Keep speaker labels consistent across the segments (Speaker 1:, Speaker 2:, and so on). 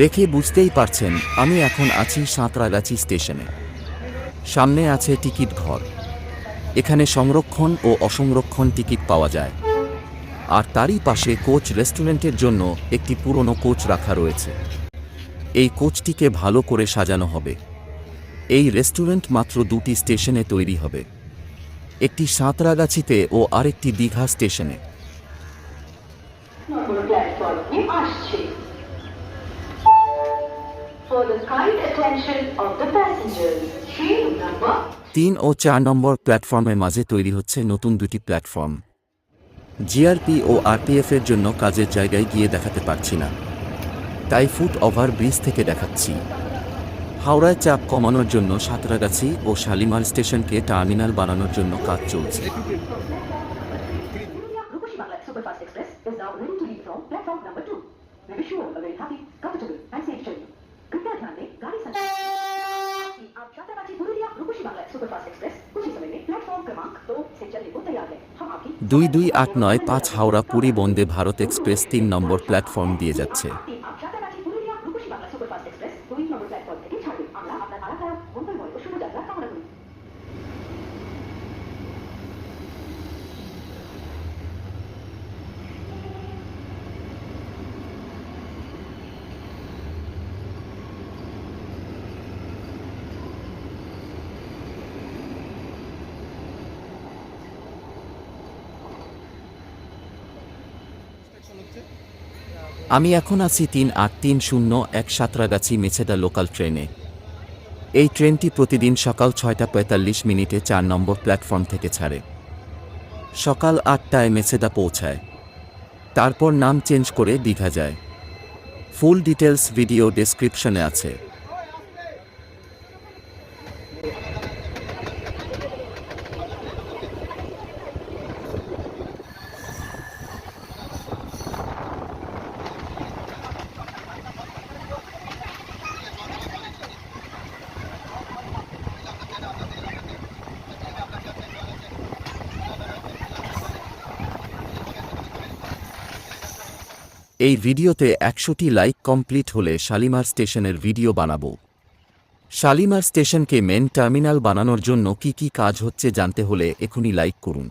Speaker 1: দেখে বুঝতেই পারছেন, আমি এখন আছি সাঁতরাগাছি স্টেশনে। সামনে আছে টিকিট ঘর। এখানে সংরক্ষণ ও অসংরক্ষণ টিকিট পাওয়া যায়। আর তারই পাশে কোচ রেস্টুরেন্টের জন্য একটি পুরনো কোচ রাখা রয়েছে। এই কোচটিকে ভালো করে সাজানো হবে। এই রেস্টুরেন্ট মাত্র দুটি স্টেশনে তৈরি হবে। একটি সাঁতরাগাছিতে ও আরেকটি দীঘা স্টেশনে।
Speaker 2: আসছে।
Speaker 1: তিন ও চার নম্বর প্ল্যাটফর্মের মাঝে তৈরি হচ্ছে নতুন দুটি প্ল্যাটফর্ম। জিআরপি ও আরপিএফ এর জন্য কাজের জায়গায় গিয়ে দেখাতে পারছি না। তাই ফুট ওভার ব্রিজ থেকে দেখাচ্ছি। হাওড়ায় চাপ কমানোর জন্য সাঁতরাগাছি ও শালিমার স্টেশনকে টার্মিনাল বানানোর জন্য কাজ চলছে। দুই দুই আট নয় পাঁচ হাওড়া পুরী বন্দে ভারত এক্সপ্রেস তিন নম্বর প্ল্যাটফর্ম দিয়ে যাচ্ছে। আমি এখন আছি তিন আট তিন শূন্য এক সাঁতরাগাছি মেছেদা লোকাল ট্রেনে। এই ট্রেনটি প্রতিদিন সকাল ছয়টা পঁয়তাল্লিশ মিনিটে চার নম্বর প্ল্যাটফর্ম থেকে ছাড়ে। সকাল আটটায় মেছেদা পৌঁছায়। তারপর নাম চেঞ্জ করে দীঘা যায়। ফুল ডিটেলস ভিডিও ডেসক্রিপশনে আছে। এই ভিডিওতে একশোটি লাইক কমপ্লিট হলে শালিমার স্টেশনের ভিডিও বানাবো। শালিমার স্টেশনকে মেন টার্মিনাল বানানোর জন্য কি কি কাজ হচ্ছে জানতে হলে এখনই লাইক করুন।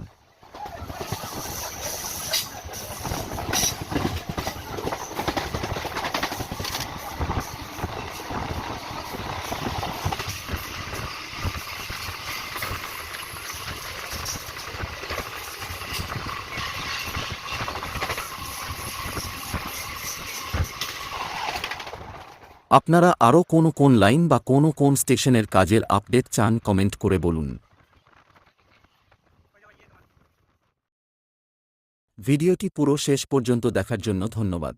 Speaker 1: আপনারা আরও কোনো কোন লাইন বা কোনো কোন স্টেশনের কাজের আপডেট চান কমেন্ট করে বলুন। ভিডিওটি পুরো শেষ পর্যন্ত দেখার জন্য ধন্যবাদ।